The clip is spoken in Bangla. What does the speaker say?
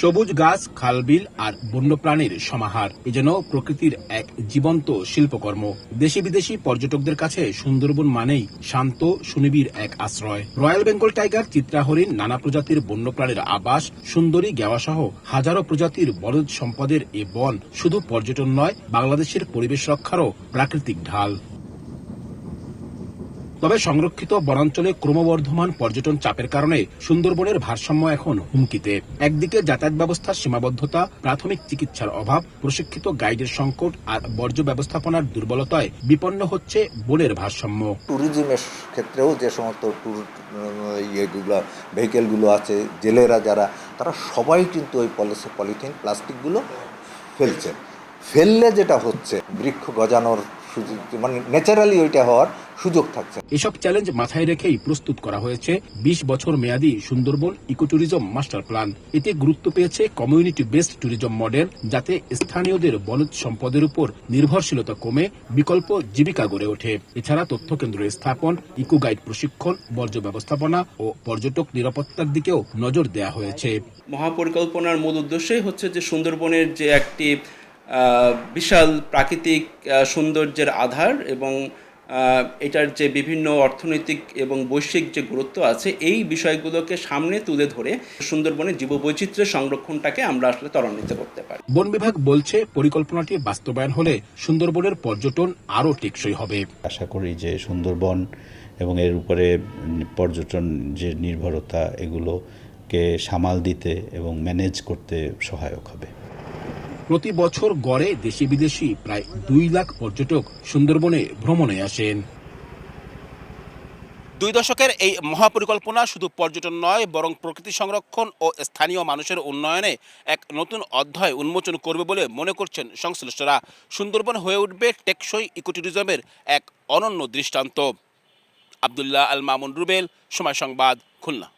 সবুজ গাছ, খালবিল আর বন্যপ্রাণীর সমাহার। এ যেন প্রকৃতির এক জীবন্ত শিল্পকর্ম। দেশি বিদেশি পর্যটকদের কাছে সুন্দরবন মানেই শান্ত, সুনিবিড় এক আশ্রয়। রয়্যাল বেঙ্গল টাইগার চিত্রাহরিণ নানা প্রজাতির বন্যপ্রাণীর আবাস, সুন্দরী গেওয়াসহ হাজারো প্রজাতির বনজ সম্পদের এ বন শুধু পর্যটন নয়, বাংলাদেশের পরিবেশ রক্ষারও প্রাকৃতিক ঢাল। তবে সংরক্ষিত বনাঞ্চলে ক্রমবর্ধমান পর্যটন চাপের কারণে সুন্দরবনের ভারসাম্য এখন হুমকিতে। একদিকে যাতায়াত ব্যবস্থার সীমাবদ্ধতা, প্রাথমিক চিকিৎসার অভাব, প্রশিক্ষিত গাইডের সংকট আর বর্জ্য ব্যবস্থাপনার দুর্বলতায় বিপন্ন হচ্ছে বনের ভারসাম্য। ট্যুরিজমের ক্ষেত্রেও যে সমস্ত ট্যুর ইয়েগুলো ভেহিকেলগুলো আছে, জেলেরা যারা, তারা সবাই কিন্তু ওই পলিথিন প্লাস্টিকগুলো ফেলছে। ফেললে যেটা হচ্ছে, বৃক্ষ গজানোর সুযোগ মানে ন্যাচারালি ওইটা হওয়ার সুযোগ থাকছে। এসব চ্যালেঞ্জ মাথায় রেখেই প্রস্তুত করা হয়েছে বিশ বছর মেয়াদী সুন্দরবন ইকোট্যুরিজম মাস্টার প্ল্যান। এতে গুরুত্ব পেয়েছে কমিউনিটি বেসড ট্যুরিজম মডেল যাতে স্থানীয়দের বনজ সম্পদের উপর নির্ভরশীলতা কমে বিকল্প জীবিকা গড়ে ওঠে। এছাড়া তথ্য কেন্দ্র স্থাপন ইকো গাইড প্রশিক্ষণ বর্জ্য ব্যবস্থাপনা ও পর্যটক নিরাপত্তার দিকেও নজর দেওয়া হয়েছে। মহাপরিকল্পনার মূল উদ্দেশ্যই হচ্ছে যে সুন্দরবনের যে একটি বিশাল প্রাকৃতিক সৌন্দর্যের আধার এবং এটার যে বিভিন্ন অর্থনৈতিক এবং বৈশ্বিক যে গুরুত্ব আছে এই বিষয়গুলোকে সামনে তুলে ধরে সুন্দরবনের জীববৈচিত্র্যের সংরক্ষণটাকে আমরা আসলে ত্বরান্বিত করতে পারি। বন বিভাগ বলছে পরিকল্পনাটি বাস্তবায়ন হলে সুন্দরবনের পর্যটন আরও টেকসই হবে। আশা করি যে সুন্দরবন এবং এর উপরে পর্যটন যে নির্ভরতা এগুলোকে সামাল দিতে এবং ম্যানেজ করতে সহায়ক হবে। প্রতি বছর গড়ে দেশি বিদেশি প্রায় দুই লাখ পর্যটক সুন্দরবনে ভ্রমণে আসেন। দুই দশকের এই মহাপরিকল্পনা শুধু পর্যটন নয়, বরং প্রকৃতি সংরক্ষণ ও স্থানীয় মানুষের উন্নয়নে এক নতুন অধ্যায় উন্মোচন করবে বলে মনে করছেন সংশ্লিষ্টরা। সুন্দরবন হয়ে উঠবে টেকসই ইকোট্যুরিজমের এক অনন্য দৃষ্টান্ত। আবদুল্লাহ আল মামুন রুবেল, সময় সংবাদ, খুলনা।